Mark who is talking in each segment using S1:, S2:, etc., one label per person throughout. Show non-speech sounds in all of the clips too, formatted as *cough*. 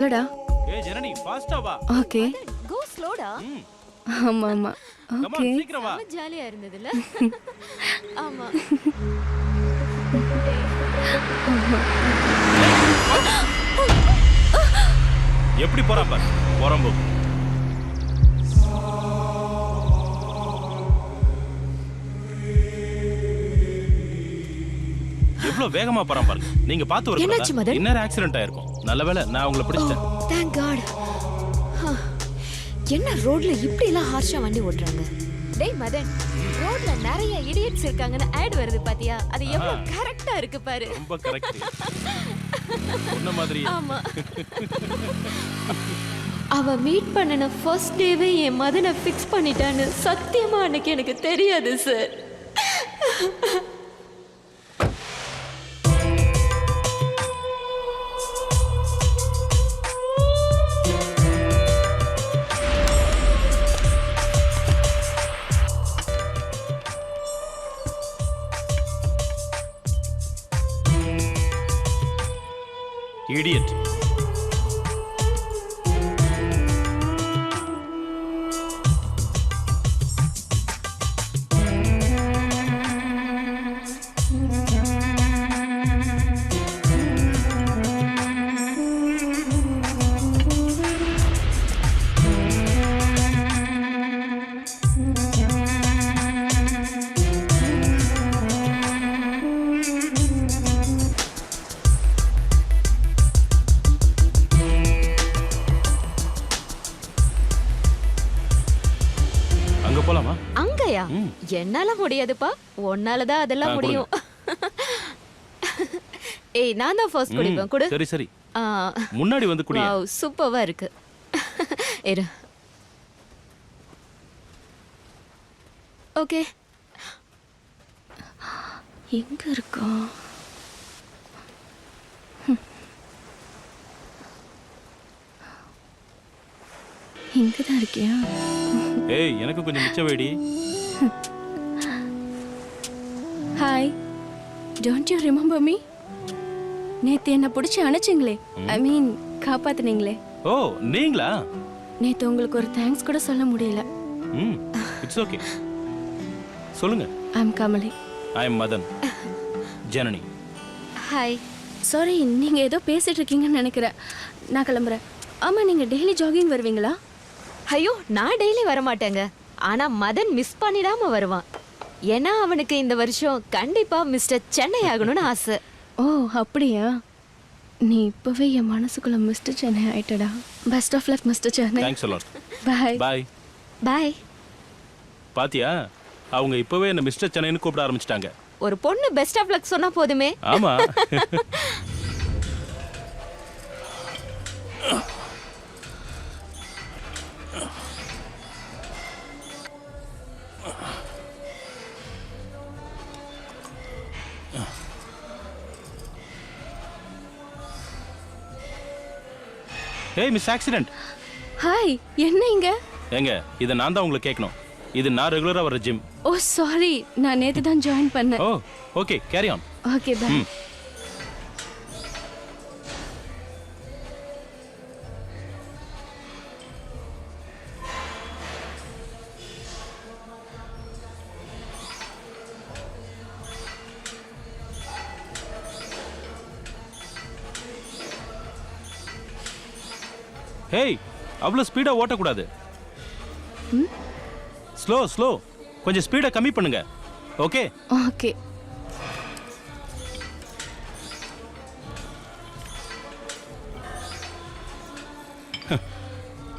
S1: இல்லடா
S2: ஏய் ஜனனி ஃபாஸ்டா வா.
S1: ஓகே.
S3: கோ ஸ்லோடா.
S1: ஆமா ஆமா. ஓகே.
S2: சீக்கிரம் வா.
S3: ஜாலியா இருந்ததுல *laughs* ஆமா.
S2: எப்படி போறான் பாரு? போறம்போ எவ்வளவு வேகமா போறான் பாருங்க. நீங்க பார்த்து
S3: என்னாச்சு,
S2: ஒரு
S3: மதன்?
S2: இன்னொரு ஆக்சிடென்ட் ஆயிருக்கும். நல்ல வேளை நான் உங்களை பிடிச்சிட்டேன்.
S3: தேங்க் காட் என்ன ரோட்ல இப்படி எல்லாம் ஹார்ஷா வண்டி ஓட்டுறாங்க? டேய் மதன் ரோட்ல நிறைய இடியட்ஸ் இருக்காங்கன்னு ஆட் வருது பாத்தியா? அது எவ்வளவு கரெக்டா இருக்கு பாரு.
S2: ரொம்ப கரெக்ட் சொன்ன மாதிரி
S3: ஆமா. அவ மீட் பண்ணின ஃபர்ஸ்ட் டேவே என் மதனை ஃபிக்ஸ் பண்ணிட்டான்னு சத்தியமா அன்னைக்கு எனக்கு தெரியாது சார்
S2: Idiot.
S3: என்னால முடியாதுப்பா. உன்னாலதான் அதெல்லாம் முடியும். ஏய் நான் தான் ஃபர்ஸ்ட் குடிப்பேன். கொடு.
S2: சரி சரி. முன்னாடி வந்து குடியா?
S3: வாவ் சூப்பர்வா இருக்கு. இரு. ஓகே
S1: எங்க இருக்கா? இங்க தான் இருக்கியா?
S2: ஏய் எனக்கு கொஞ்சம் மிச்ச வேடி.
S1: Hi don't you remember me நேத்து என்ன பிடிச்சி அணைச்சிங்களே. ஐ மீன் காப்பாத்துனீங்களே.
S2: ஓ நீங்களா?
S1: நேத்து உங்களுக்கு ஒரு தேங்க்ஸ் கூட சொல்ல முடியல.
S2: ம் இட்ஸ் ஓகே சொல்லுங்க.
S1: I am Kamali
S2: I am Madan Janani
S3: hi
S1: sorry நீங்க ஏதோ பேசிட்டு இருக்கீங்கன்னு நினைக்கிறேன். நான் கிளம்புறேன். ஆமா நீங்க டெய்லி ஜாகிங் வருவீங்களா?
S3: ஐயோ நான் டெய்லி வர மாட்டேங்க ஆனா மதன் மிஸ் பண்ணிடாம வருவான். ஏன்னா அவனுக்கு இந்த வருஷம் கண்டிப்பா மிஸ்டர் சென்னை ஆகணும்னு ஆசை.
S1: ஓ அப்படியா? நீ இப்பவே என் மனசுக்குள்ள mister Chennai ஆயிட்டடா. Best of luck mister Chennai.
S2: Thanks a lot
S1: bye
S2: bye
S3: bye
S2: பாத்தியா? அவங்க இப்பவே என்ன மிஸ்டர் சென்னைன்னு கூப்பிட ஆரம்பிச்சிட்டாங்க.
S3: ஒரு பொண்ணு பெஸ்ட் ஆஃப் லக் சொன்னா போதுமே.
S2: ஆமா. *laughs* ஏய் மிஸ் ஆக்சிடென்ட்
S1: ஹாய் என்ன இங்க?
S2: ஏங்க இதை நான் தான் உங்களுக்கு கேட்கணும். இது நான் ரெகுலரா வர ஜிம்
S1: ஓ சாரி நான் நேத்து தான் ஜாயின் பண்ணேன்.
S2: ஓ okay carry on
S1: okay bye
S2: hey அவ்வளோ ஸ்பீடாக ஓட்டக்கூடாது. ஸ்லோ ஸ்லோ கொஞ்சம் ஸ்பீடை கம்மி பண்ணுங்க. ஓகே
S1: ஓகே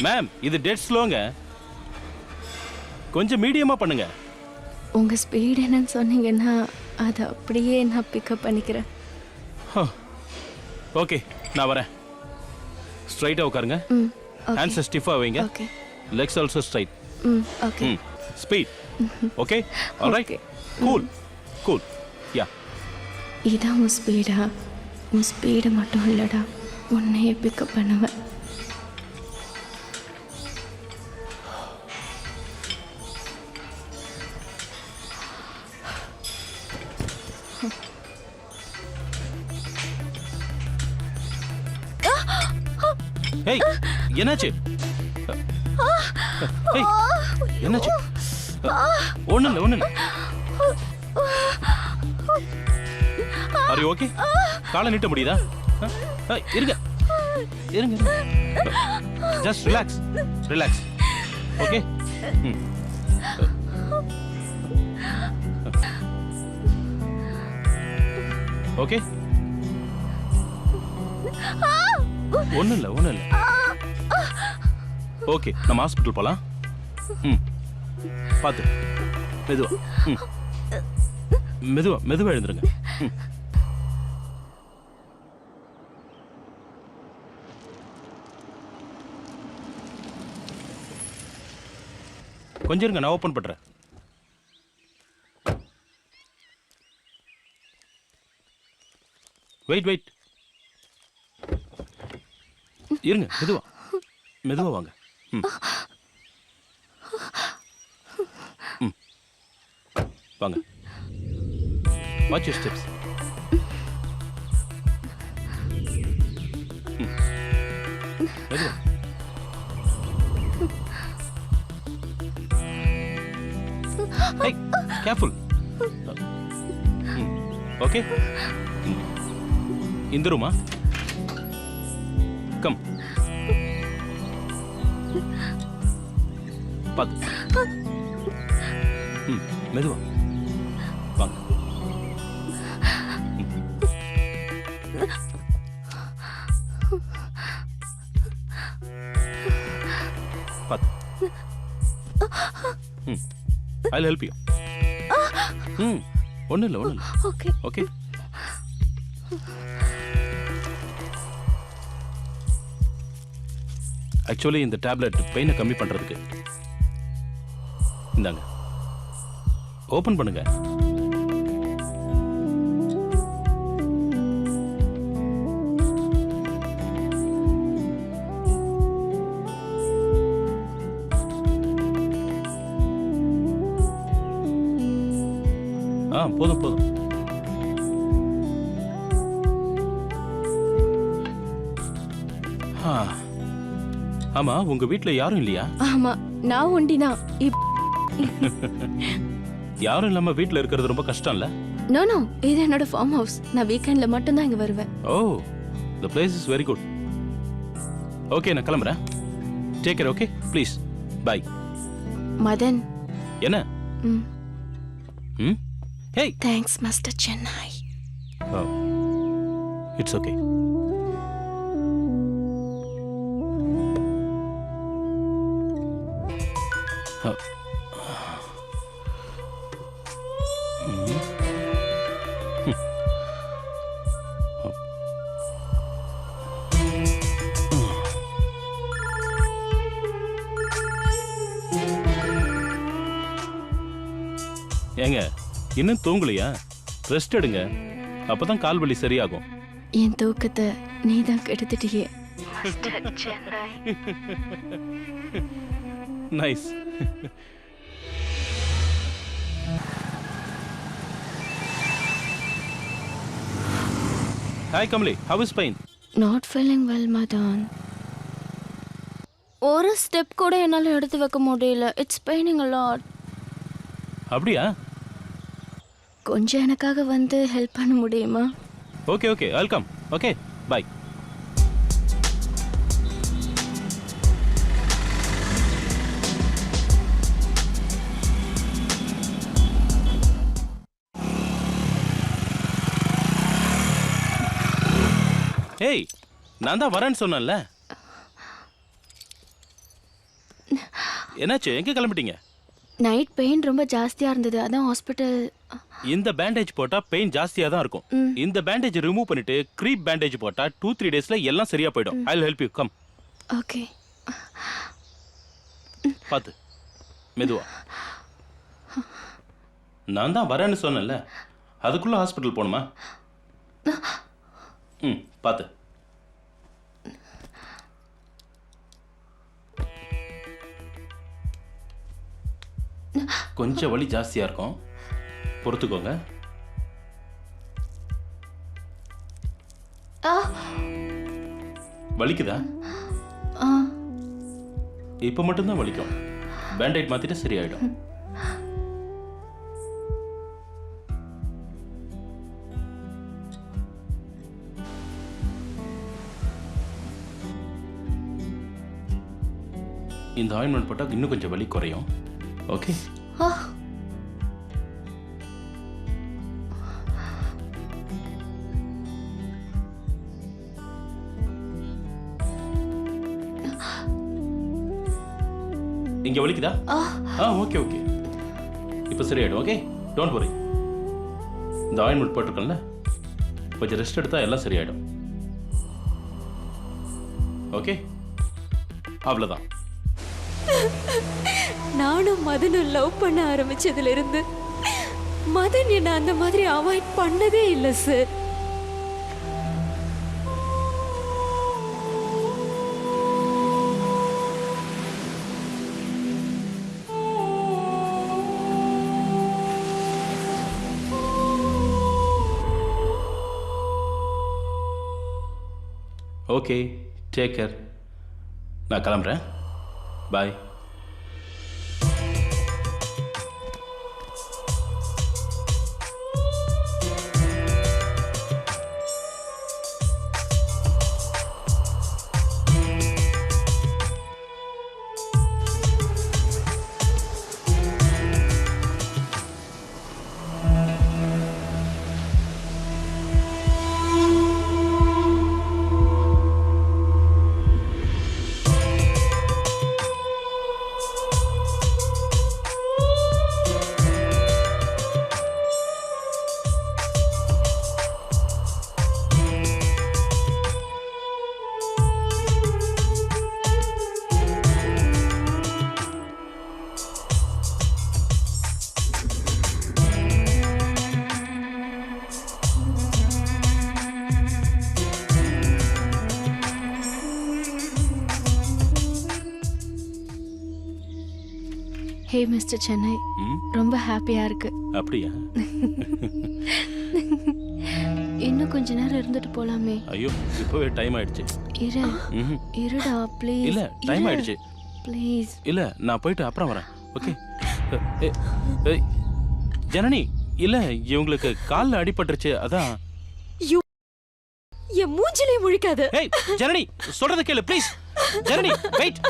S2: மேம் இது டெட் ஸ்லோங்க கொஞ்சம் மீடியமா பண்ணுங்க.
S1: உங்க ஸ்பீட் என்னன்னு சொன்னீங்கன்னா அதை அப்படியே நான் பிக்கப் பண்ணிக்கிறேன்.
S2: ஓகே நான் வரேன். ஸ்ட்ரைட்டாக உட்காருங்க. ஹேண்ட்ஸை ஸ்டிஃபாக வைங்க.
S1: Okay
S2: legs also straight
S1: okay
S2: speed okay alright. Cool cool ya
S1: இதான் உன் ஸ்பீடா உன் ஸ்பீடு மட்டும் இல்லைடா. உன்னையே பிக்கப் பண்ணுவேன்.
S2: ஏய் என்னாச்சு? ஏய் என்னாச்சு? ஒண்ணு இல்லை ஒண்ணு அரி ஓகே காலை நீட்ட முடியுதா? இருங்க. இருங்க just relax relax okay okay ஒன்றும் இல்லை ஒன்றும் இல்லை ஓகே நம்ம ஹாஸ்பிட்டல் போகலாம் ம். பார்த்து. மெதுவா. ம். மெதுவா மெதுவாக எழுந்துருங்க. ம். கொஞ்சம் இருங்க நான் ஓப்பன் பண்ணுறேன் வெயிட் வெயிட் இருங்க மெதுவா. மெதுவா வாங்க. வாங்க. வாட்ச் யூர் ஸ்டெப்ஸ் மெதுவா. Hey, careful. ஓகே இந்த ரூமா? கம் பார்த்து ம் மெதுவா. வாங்க. பார்த்து ம் ஐ ஹெல்ப் யூ ம் ஒன்றும் இல்லை ஒன்றும் இல்லை
S1: ஓகே
S2: ஓகே ஆக்சுவலி இந்த டேப்லெட் பெயினை கம்மி பண்ணுறதுக்கு இந்தாங்க. ஓப்பன் பண்ணுங்க. ஆ போதும் போதும். ஆமா உங்க வீட்ல யாரும் இல்லையா?
S1: ஆமா நான் ஒண்டிதான் இப்
S2: யாரும் இல்லாம வீட்ல இருக்கிறது ரொம்ப கஷ்டம் இல்ல
S1: நோ நோ இது என்னோட ஃபார்ம் ஹவுஸ் நான் வீக்கெண்ட்ல மட்டும் தான் இங்க வருவேன்.
S2: ஓ the place is very good okay நான் கிளம்புறேன். Take care okay please bye
S1: Madan.
S2: என்ன?
S1: ம்.
S2: ம்? Hey
S1: thanks master Chennai
S2: it's okay ஏங்க இன்னும் தூங்கலையா? ரெஸ்ட் எடுங்க. அப்பதான் கால் வலி சரியாகும்.
S1: என் தூக்கத்தை நீ தான் கெடுத்துட்டியே *laughs*
S2: nice hi Kamali how is pain
S1: not feeling well Madan ஒரு ஸ்டெப் கூட என்னால் எடுத்து வைக்க முடியல. இட்ஸ் பெயினிங் லாட்
S2: அப்படியா?
S1: கொஞ்சம் எனக்காக வந்து ஹெல்ப் பண்ண முடியுமா?
S2: Okay okay welcome okay bye ஏய் நான் தான் வரேன்னு சொன்னேன்ல. என்னாச்சு எங்க கிளம்பிட்டீங்க?
S1: நைட் பெயின் ரொம்ப ஜாஸ்தியாக இருந்தது. அதான் ஹாஸ்பிட்டல்
S2: இந்த பேண்டேஜ் போட்டா பெயின் ஜாஸ்தியா தான் இருக்கும். இந்த பேண்டேஜ் ரிமூவ் பண்ணிட்டு க்ரீப் பேண்டேஜ் போட்டா டூ த்ரீ டேஸ்ல எல்லாம் சரியா போயிடும். I help you come
S1: okay
S2: பாத்து மெதுவா. நான் தான் வரேன்னு சொன்னேன்ல. அதுக்குள்ள ஹாஸ்பிட்டல் போகணுமா ம். பாத்து. கொஞ்சம் வலி ஜாஸ்தியா இருக்கும். பொறுத்துக்கோங்க. வலிக்குதா? இப்போ மட்டும்தான் வலிக்கும். பேண்டைட் மாத்திட்டு சரியாயிடும். இந்த ஆயின்மெண்ட் போட்டால் இன்னும் கொஞ்சம் வலி குறையும். ஓகே இங்க வலிக்குதா?
S1: ஆ.
S2: ஆ ஓகே ஓகே இப்போ சரியாயிடும் ஓகே டோன்ட் வரி இந்த ஆயின்மெண்ட் போட்டிருக்கேன்ல கொஞ்சம் ரெஸ்ட் எடுத்தா எல்லாம் சரியாயிடும். ஓகே அவ்வளோதான்
S3: நானும் மதனும் லவ் பண்ண ஆரம்பிச்சதுல இருந்து மதன் என்ன அந்த மாதிரி அவாய்ட் பண்ணதே இல்லை சார்.
S2: ஓகே டேக் கேர் நான் கிளம்புறேன். பாய்
S1: ஹே மிஸ்டர் சென்னை ரொம்ப ஹாப்பியா இருக்கு.
S2: அப்படியா?
S1: இன்னும் கொஞ்ச நேரம் இருந்துட்டு போலாமே.
S2: ஐயோ இப்போவே டைம் ஆயிடுச்சு.
S1: இரு.
S2: ம்ஹும்.
S1: இருடா ப்ளீஸ்
S2: இல்ல டைம் ஆயிடுச்சு.
S1: ப்ளீஸ்
S2: இல்ல நான் போயிட்டு அப்புறம் வரேன். ஓகே ஜனனி இல்ல இவங்களுக்கு கால்ல அடிபட்டுருச்சு அதான்.
S3: என் மூஞ்சிலே முழிக்காத.
S2: ஏய் ஜனனி சொல்றத கேளு ப்ளீஸ் ஜனனி வெயிட்